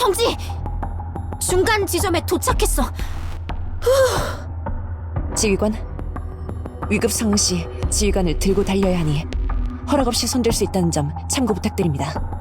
정지! 중간 지점에 도착했어. 지휘관, 위급 상황 시 지휘관을 들고 달려야 하니 허락 없이 손댈 수 있다는 점 참고 부탁드립니다.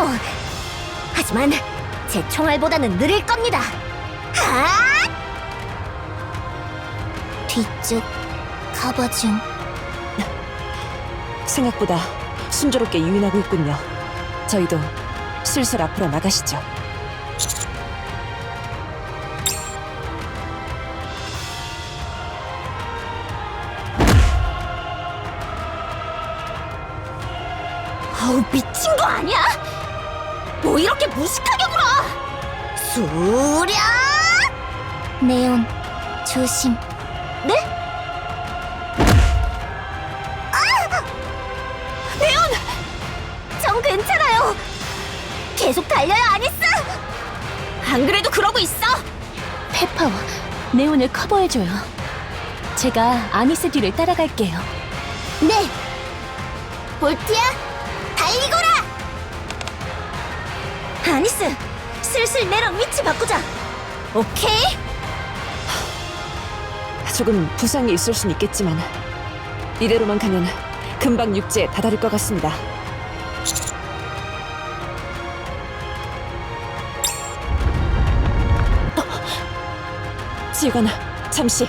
빠르군요. 하지만 제 총알보다는 느릴 겁니다. 하! 뒤쪽 커버 중. 생각보다 순조롭게 유인하고 있군요. 저희도 슬슬 앞으로 나가시죠. 아우 미친 거 아니야? 뭐 이렇게 무식하게 굴어? 수랴! 네온 조심. 네? 아! 네온! 전 괜찮아요. 계속 달려야 아니스. 안 그래도 그러고 있어. 페파워, 네온을 커버해줘요. 제가 아니스 뒤를 따라갈게요. 네. 볼티야, 아니스, 슬슬 내랑 위치 바꾸자. 오케이? 조금 부상이 있을 순 있겠지만 이대로만 가면 금방 육지에 다다를 것 같습니다. 어, 지휘관, 잠시.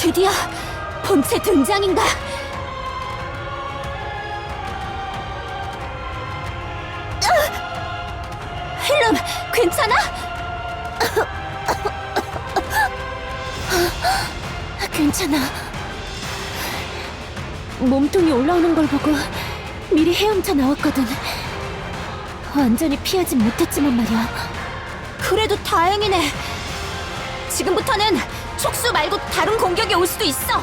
드디어 본체 등장인가? 힐름, 괜찮아? 괜찮아. 몸통이 올라오는 걸 보고 미리 헤엄쳐 나왔거든. 완전히 피하진 못했지만 말이야. 그래도 다행이네. 지금부터는 촉수 말고 다른 공격이 올 수도 있어.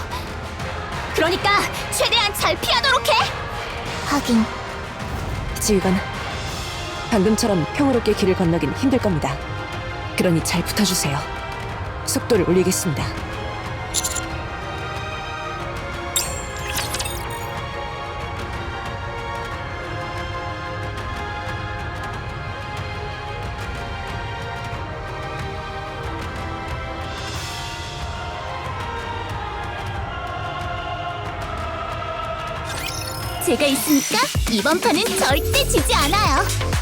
그러니까 최대한 잘 피하도록 해. 하긴 지휘관, 방금처럼 평화롭게 길을 건너긴 힘들 겁니다. 그러니 잘 붙어주세요. 속도를 올리겠습니다. 제가 있으니까 이번 판은 절대 지지 않아요.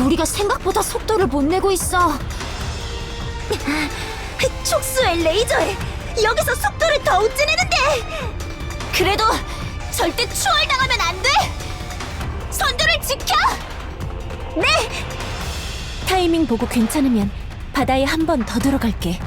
우리가 생각보다 속도를 못 내고 있어. 촉수의 레이저에 여기서 속도를 더 우찌내는데. 그래도 절대 추월당하면 안 돼. 선두를 지켜. 네. 타이밍 보고 괜찮으면 바다에 한 번 더 들어갈게.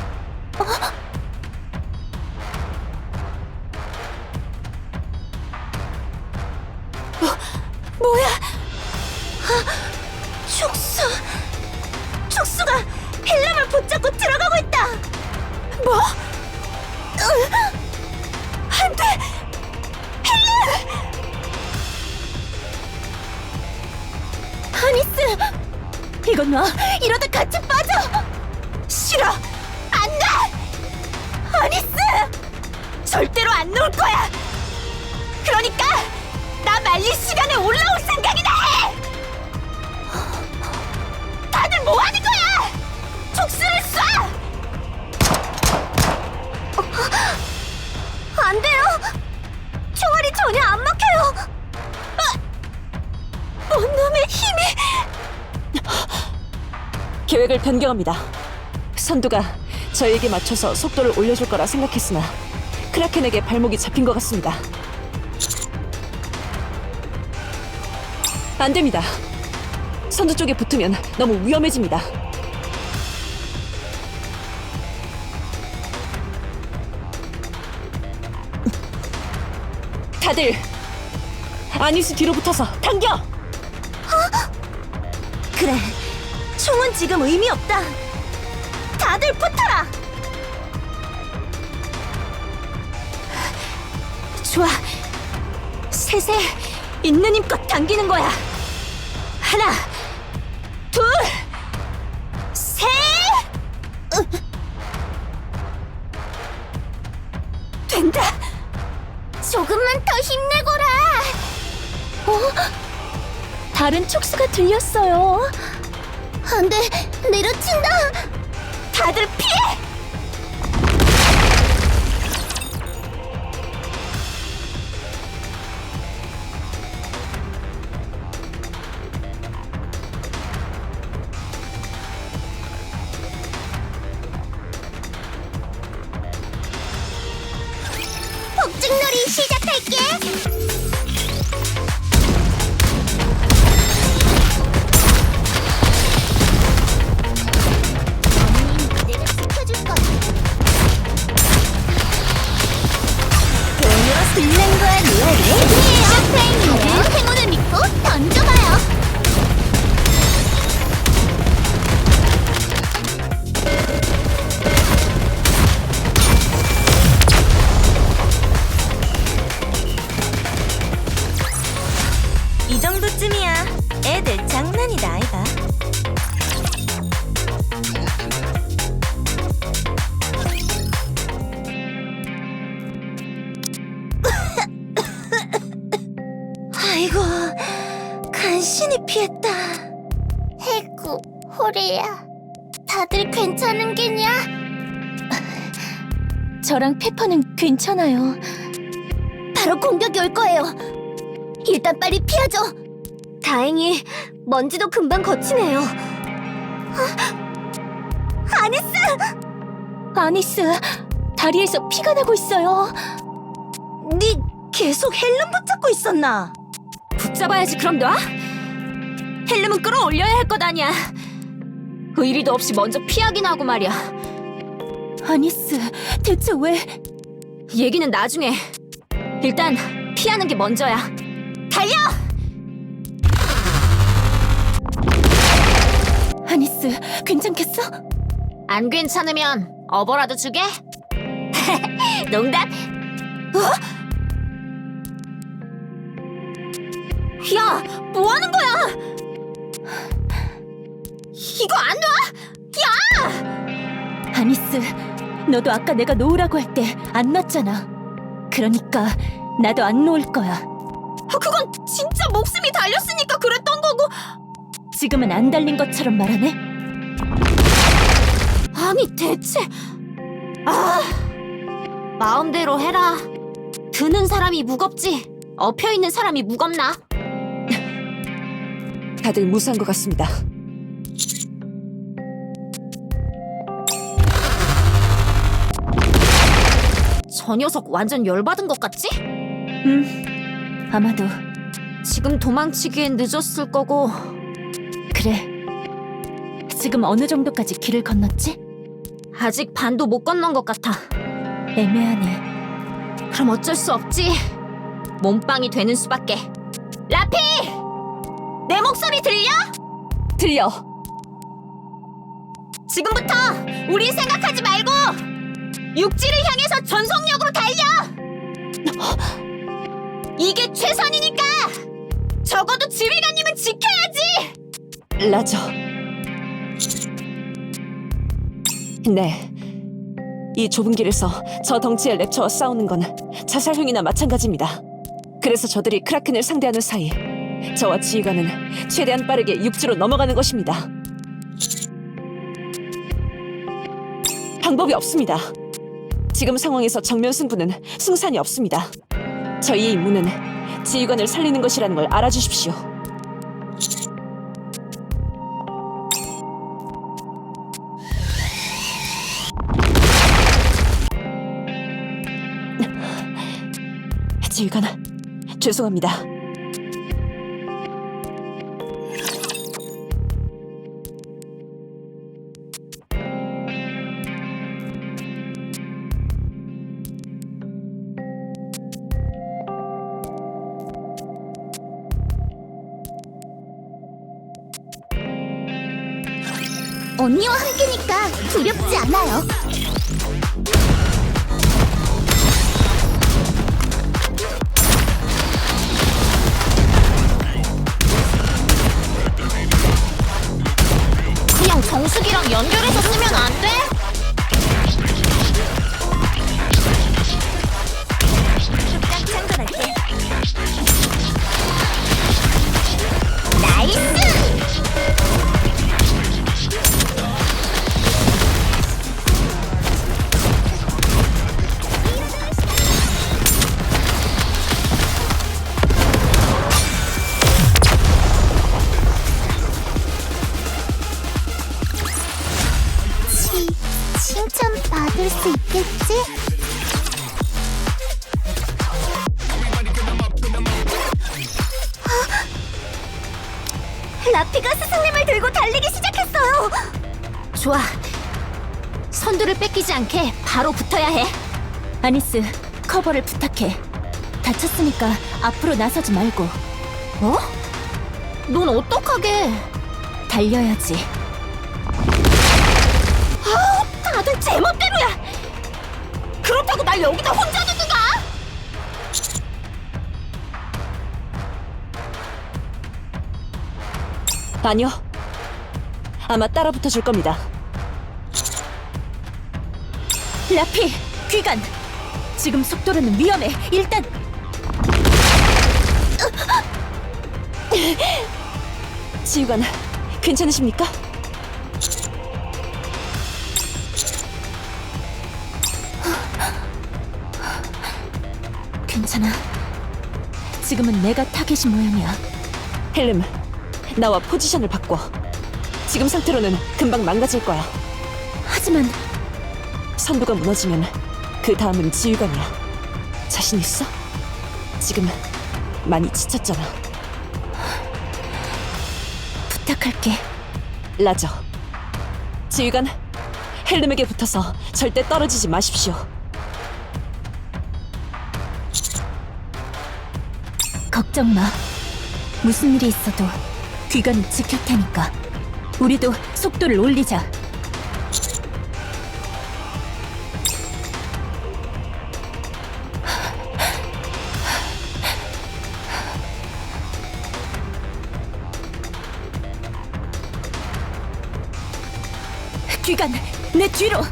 하니스! 이건 놔! 이러다 같이 빠져! 싫어. 안 가. 아니스. 절대로 안 놓을 거야. 그러니까 나 말릴 시간에 올라올 생각이나 해. 다들 뭐 하는 계획을 변경합니다. 선두가 저에게 맞춰서 속도를 올려줄 거라 생각했으나 크라켄에게 발목이 잡힌 것 같습니다. 안 됩니다. 선두 쪽에 붙으면 너무 위험해집니다. 다들 아니스 뒤로 붙어서 당겨! 그래, 총은 지금 의미 없다. 다들 붙어라. 좋아, 셋에 있는 힘껏 당기는 거야. 하나, 둘, 셋. 으. 된다. 조금만 더 힘내거라. 다른 촉수가 들렸어요. 안 돼, 내려친다. 다들 피해. 폭죽놀이 시작 피했다. 해구, 호리야. 다들 괜찮은 게냐? 저랑 페퍼는 괜찮아요. 바로 공격이 올 거예요. 일단 빨리 피하죠. 다행히 먼지도 금방 거치네요. 아, 아니스! 아니스, 다리에서 피가 나고 있어요. 네 계속 헬름 붙잡고 있었나? 붙잡아야지 그럼 놔? 헬름은 끌어올려야 할 것 아니야. 의리도 없이 먼저 피하긴 하고 말이야. 아니스, 대체 왜? 얘기는 나중에. 일단 피하는 게 먼저야. 달려! 아니스, 괜찮겠어? 안 괜찮으면 어버라도 주게? 농담. 어? 야, 뭐 하는 거야? 이거 안 놔? 아니스, 너도 아까 내가 놓으라고 할 때 안 놨잖아. 그러니까 나도 안 놓을 거야. 아, 그건 진짜 목숨이 달렸으니까 그랬던 거고. 지금은 안 달린 것처럼 말하네. 아니 대체 아 마음대로 해라. 드는 사람이 무겁지. 엎혀 있는 사람이 무겁나? 다들 무사한 것 같습니다. 저 녀석 완전 열받은 것 같지? 음, 아마도 지금 도망치기엔 늦었을 거고 그래. 지금 어느 정도까지 길을 건넜지? 아직 반도 못 건넌 것 같아. 애매하네. 그럼 어쩔 수 없지. 몸빵이 되는 수밖에. 라피! 내 목소리 들려? 들려. 지금부터 우리 생각하지 말고 육지를 향해서 전속력으로 달려! 이게 최선이니까 적어도 지휘관님은 지켜야지! 라저. 네. 이 좁은 길에서 저 덩치의 랩처와 싸우는 건 자살행위나 마찬가지입니다. 그래서 저들이 크라켄을 상대하는 사이 저와 지휘관은 최대한 빠르게 육지로 넘어가는 것입니다. 방법이 없습니다. 지금 상황에서 정면 승부는 승산이 없습니다. 저희의 임무는 지휘관을 살리는 것이라는 걸 알아주십시오. 지휘관, 죄송합니다. 언니와 함께니까 두렵지 않아요. 아니스, 커버를 부탁해. 다쳤으니까 앞으로 나서지 말고 어? 넌 어떡하게? 달려야지. 다들 제 멋대로야. 그렇다고 날 여기다 혼자 두는가? 아니요. 아마 따라 붙어 줄 겁니다. 라피, 귀간. 지금 속도로는 위험해. 일단 지휘관, 괜찮으십니까? 괜찮아. 지금은 내가 타겟인 모양이야. 헬름, 나와 포지션을 바꿔. 지금 상태로는 금방 망가질 거야. 하지만 선두가 무너지면 그 다음은 지휘관이야. 자신 있어? 지금 많이 지쳤잖아. 부탁할게. 라저. 지휘관, 헬름에게 붙어서 절대 떨어지지 마십시오. 걱정 마. 무슨 일이 있어도 귀관은 지킬 테니까. 우리도 속도를 올리자. 귀관, 내 뒤로.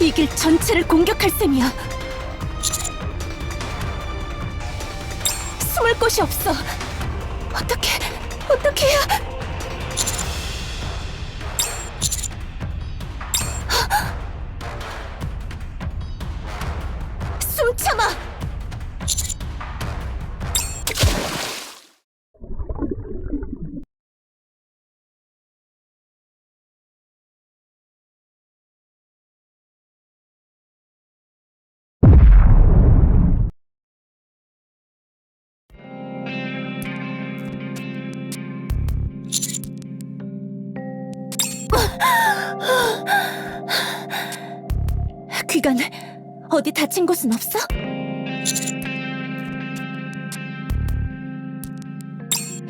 이 길 전체를 공격할 셈이야. 숨을 곳이 없어. 어떻게, 어떻게 해야? 귀간 어디 다친 곳은 없어?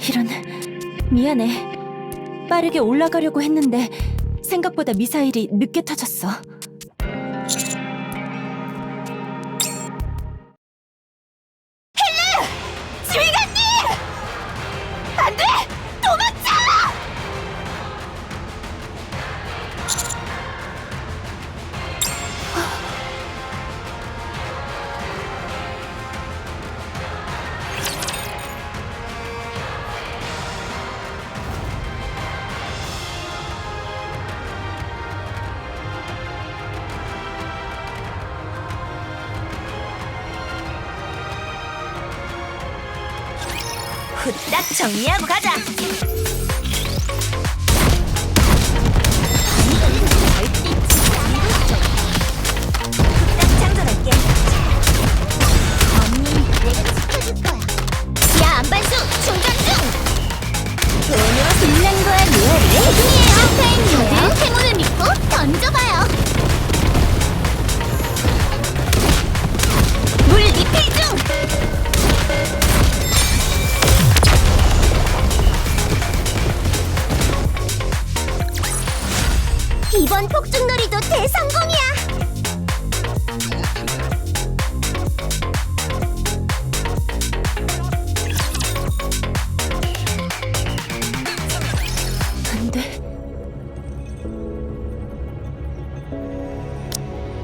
이런 미안해. 빠르게 올라가려고 했는데 생각보다 미사일이 늦게 터졌어. 지휘관님! 안 돼! 후딱 정리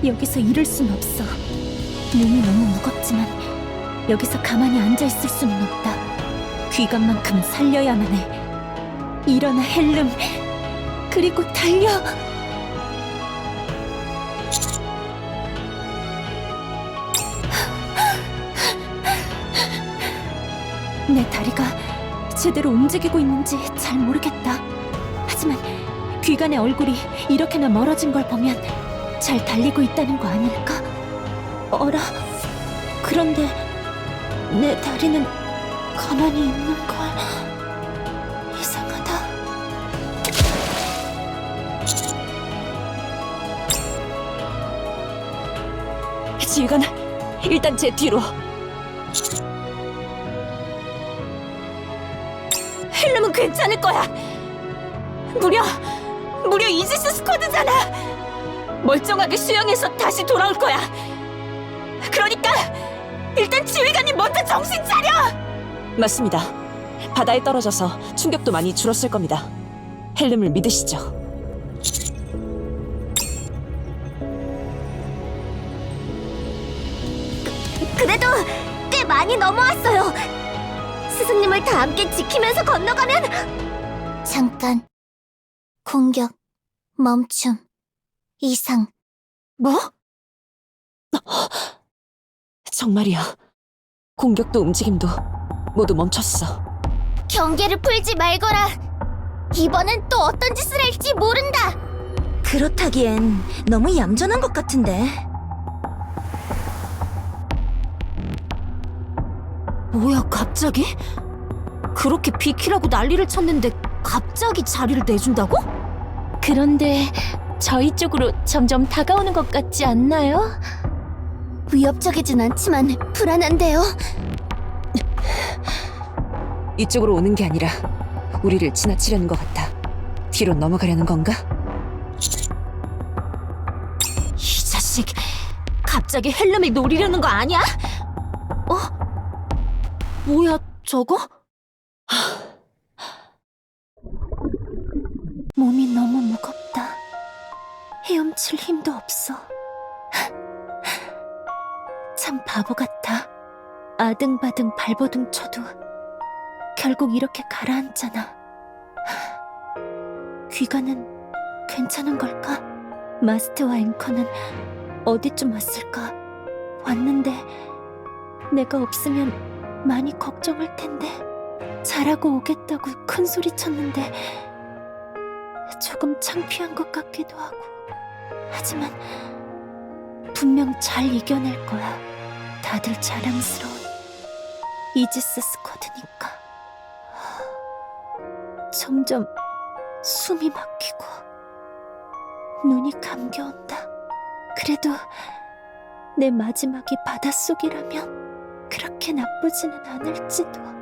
여기서 이럴 순 없어. 몸이 너무 무겁지만 여기서 가만히 앉아 있을 수는 없다. 귀감만큼 살려야만 해. 일어나 헬름. 그리고 달려. 내 다리가 제대로 움직이고 있는지 잘 모르겠다. 하지만 귀간의 얼굴이 이렇게나 멀어진 걸 보면 잘 달리고 있다는 거 아닐까? 어라? 그런데 내 다리는 가만히 있는 걸 이상하다. 지휘관, 일단 제 뒤로. 헬름은 괜찮을 거야. 무려 무려 이지스 스쿼드잖아. 멀쩡하게 수영해서 다시 돌아올 거야. 그러니까 일단 지휘관님 먼저 정신 차려. 맞습니다. 바다에 떨어져서 충격도 많이 줄었을 겁니다. 헬름을 믿으시죠. 그래도 꽤 많이 넘어왔어요. 스승님을 다 함께 지키면서 건너가면 잠깐 공격 멈춤 이상 뭐? 정말이야. 공격도 움직임도 모두 멈췄어. 경계를 풀지 말거라. 이번엔 또 어떤 짓을 할지 모른다. 그렇다기엔 너무 얌전한 것 같은데. 뭐야, 갑자기? 그렇게 비키라고 난리를 쳤는데 갑자기 자리를 내준다고? 그런데 저희 쪽으로 점점 다가오는 것 같지 않나요? 위협적이진 않지만 불안한데요. 이쪽으로 오는 게 아니라 우리를 지나치려는 것 같아. 뒤로 넘어가려는 건가? 이 자식, 갑자기 헬름을 노리려는 거 아니야? 어? 뭐야, 저거? 몸이 너무 무겁다. 헤엄칠 힘도 없어. 참 바보 같아. 아등바등 발버둥 쳐도 결국 이렇게 가라앉잖아. 귀가는 괜찮은 걸까? 마스터와 앵커는 어디쯤 왔을까? 왔는데 내가 없으면 많이 걱정할 텐데 잘하고 오겠다고 큰 소리 쳤는데 조금 창피한 것 같기도 하고 하지만 분명 잘 이겨낼 거야 다들 자랑스러운 이지스 스쿼드니까 점점 숨이 막히고 눈이 감겨온다. 그래도 내 마지막이 바닷속이라면 그렇게 나쁘지는 않을지도.